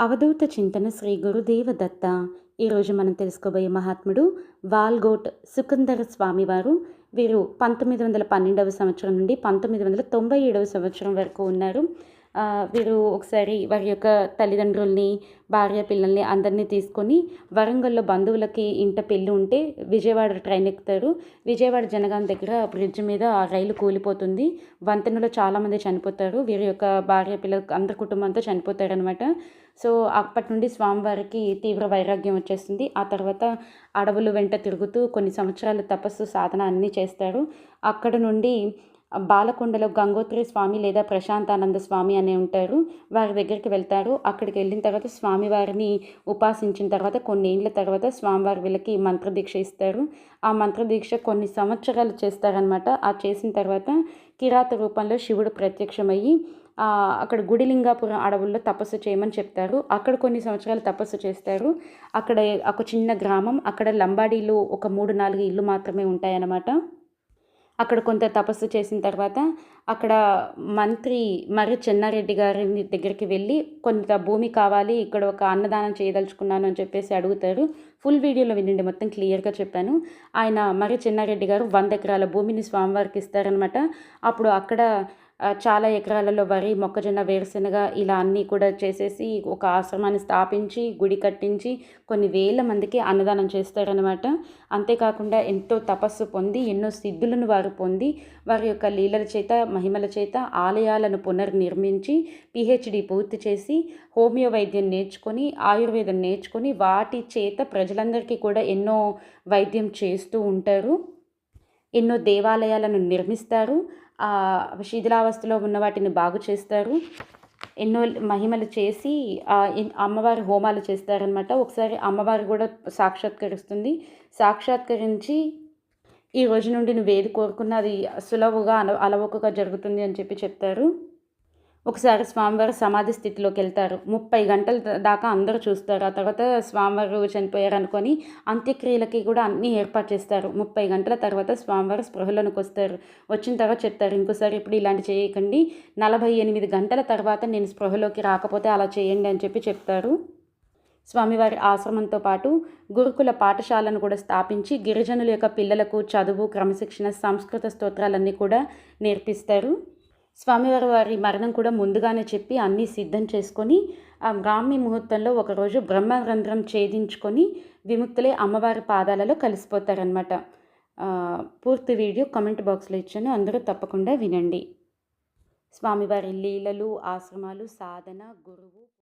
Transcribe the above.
అవధూత చింతన శ్రీ గురుదేవ దత్త ఈరోజు మనం తెలుసుకోబోయే మహాత్ముడు వాల్గోట్ సుకుందర స్వామివారు. వీరు పంతొమ్మిది వందల పన్నెండవ సంవత్సరం నుండి పంతొమ్మిది వందల తొంభై ఏడవ సంవత్సరం వరకు ఉన్నారు. వీరు ఒకసారి వారి యొక్క తల్లిదండ్రుల్ని భార్య పిల్లల్ని అందరినీ తీసుకొని వరంగల్లో బంధువులకి ఇంట పెళ్ళి ఉంటే విజయవాడ ట్రైన్ ఎక్కుతారు. విజయవాడ జనగాం దగ్గర బ్రిడ్జ్ మీద ఆ రైలు కూలిపోతుంది. వంతెనలో చాలామంది చనిపోతారు. వీరి యొక్క భార్య పిల్లలు అందరి కుటుంబంతో చనిపోతారనమాట సో అప్పటి నుండి స్వామివారికి తీవ్ర వైరాగ్యం వచ్చేస్తుంది. ఆ తర్వాత అడవులు వెంట తిరుగుతూ కొన్ని సంవత్సరాలు తపస్సు సాధన అన్నీ చేస్తారు. అక్కడ నుండి బాలకొండలో గంగోత్రి స్వామి లేదా ప్రశాంతానంద స్వామి అనే ఉంటారు. వారి దగ్గరికి వెళ్తారు. అక్కడికి వెళ్ళిన తర్వాత స్వామివారిని ఉపాసించిన తర్వాత కొన్ని ఏళ్ళ తర్వాత స్వామివారి వీళ్ళకి మంత్రదీక్ష ఇస్తారు. ఆ మంత్రదీక్ష కొన్ని సంవత్సరాలు చేస్తారనమాట ఆ చేసిన తర్వాత కిరాత రూపంలో శివుడు ప్రత్యక్షమయ్యి అక్కడ గుడిలింగాపురం అడవుల్లో తపస్సు చేయమని చెప్తారు. అక్కడ కొన్ని సంవత్సరాలు తపస్సు చేస్తారు. అక్కడ ఒక చిన్న గ్రామం. అక్కడ లంబాడీలు ఒక మూడు నాలుగు ఇల్లు మాత్రమే ఉంటాయన్నమాట. అక్కడ కొంత తపస్సు చేసిన తర్వాత అక్కడ మంత్రి మరి చెన్నారెడ్డి గారి దగ్గరికి వెళ్ళి కొంత భూమి కావాలి ఇక్కడ ఒక అన్నదానం చేయదలుచుకున్నాను అని చెప్పేసి అడుగుతారు. ఫుల్ వీడియోలో వినండి మొత్తం క్లియర్గా చెప్పాను. ఆయన మరి చెన్నారెడ్డి గారు వంద ఎకరాల భూమిని స్వామివారికి ఇస్తారనమాట అప్పుడు అక్కడ చాలా ఎకరాలలో వరి మొక్కజొన్న వేరుశనగ ఇలా అన్నీ కూడా చేసేసి ఒక ఆశ్రమాన్ని స్థాపించి గుడి కట్టించి కొన్ని వేల మందికి అన్నదానం చేస్తారనమాట అంతేకాకుండా ఎంతో తపస్సు పొంది ఎన్నో సిద్ధులను వారు పొంది వారి యొక్క లీలల చేత మహిమల చేత ఆలయాలను పునర్నిర్మించి పిహెచ్డి పూర్తి చేసి హోమియో వైద్యం నేర్చుకొని ఆయుర్వేదం నేర్చుకొని వాటి చేత ప్రజలందరికీ కూడా ఎన్నో వైద్యం చేస్తూ ఉంటారు. ఎన్నో దేవాలయాలను నిర్మిస్తారు. ఆ శిథిలావస్థలో ఉన్న వాటిని బాగు చేస్తారు. ఎన్నో మహిమలు చేసి అమ్మవారి హోమాలు చేస్తారనమాట ఒకసారి అమ్మవారు కూడా సాక్షాత్కరిస్తుంది. సాక్షాత్కరించి ఈ రోజు నుండి నువ్వు ఏది కోరుకున్నా అది సులభంగా అల అలవకగా జరుగుతుంది అని చెప్పి చెప్తారు. ఒకసారి స్వామివారు సమాధి స్థితిలోకి వెళ్తారు. ముప్పై గంటల దాకా అందరూ చూస్తారు. ఆ తర్వాత స్వామివారు చనిపోయారు అనుకొని అంత్యక్రియలకి కూడా అన్నీ ఏర్పాటు చేస్తారు. ముప్పై గంటల తర్వాత స్వామివారు స్పృహలోనికి వస్తారు. వచ్చిన తర్వాత చెప్తారు ఇంకోసారి ఇప్పుడు ఇలాంటి చేయకండి. నలభై ఎనిమిది గంటల తర్వాత నేను స్పృహలోకి రాకపోతే అలా చేయండి అని చెప్పి చెప్తారు. స్వామివారి ఆశ్రమంతో పాటు గురుకుల పాఠశాలను కూడా స్థాపించి గిరిజనుల యొక్క పిల్లలకు చదువు క్రమశిక్షణ సంస్కృత స్తోత్రాలన్నీ కూడా నేర్పిస్తారు. స్వామివారి వారి మరణం కూడా ముందుగానే చెప్పి అన్నీ సిద్ధం చేసుకొని ఆ బ్రాహ్మీ ముహూర్తంలో ఒకరోజు బ్రహ్మరంధ్రం ఛేదించుకొని విముక్తులే అమ్మవారి పాదాలలో కలిసిపోతారనమాట పూర్తి వీడియో కమెంట్ బాక్స్లో ఇచ్చాను. అందరూ తప్పకుండా వినండి. స్వామివారి లీలలు ఆశ్రమాలు సాధన గురువు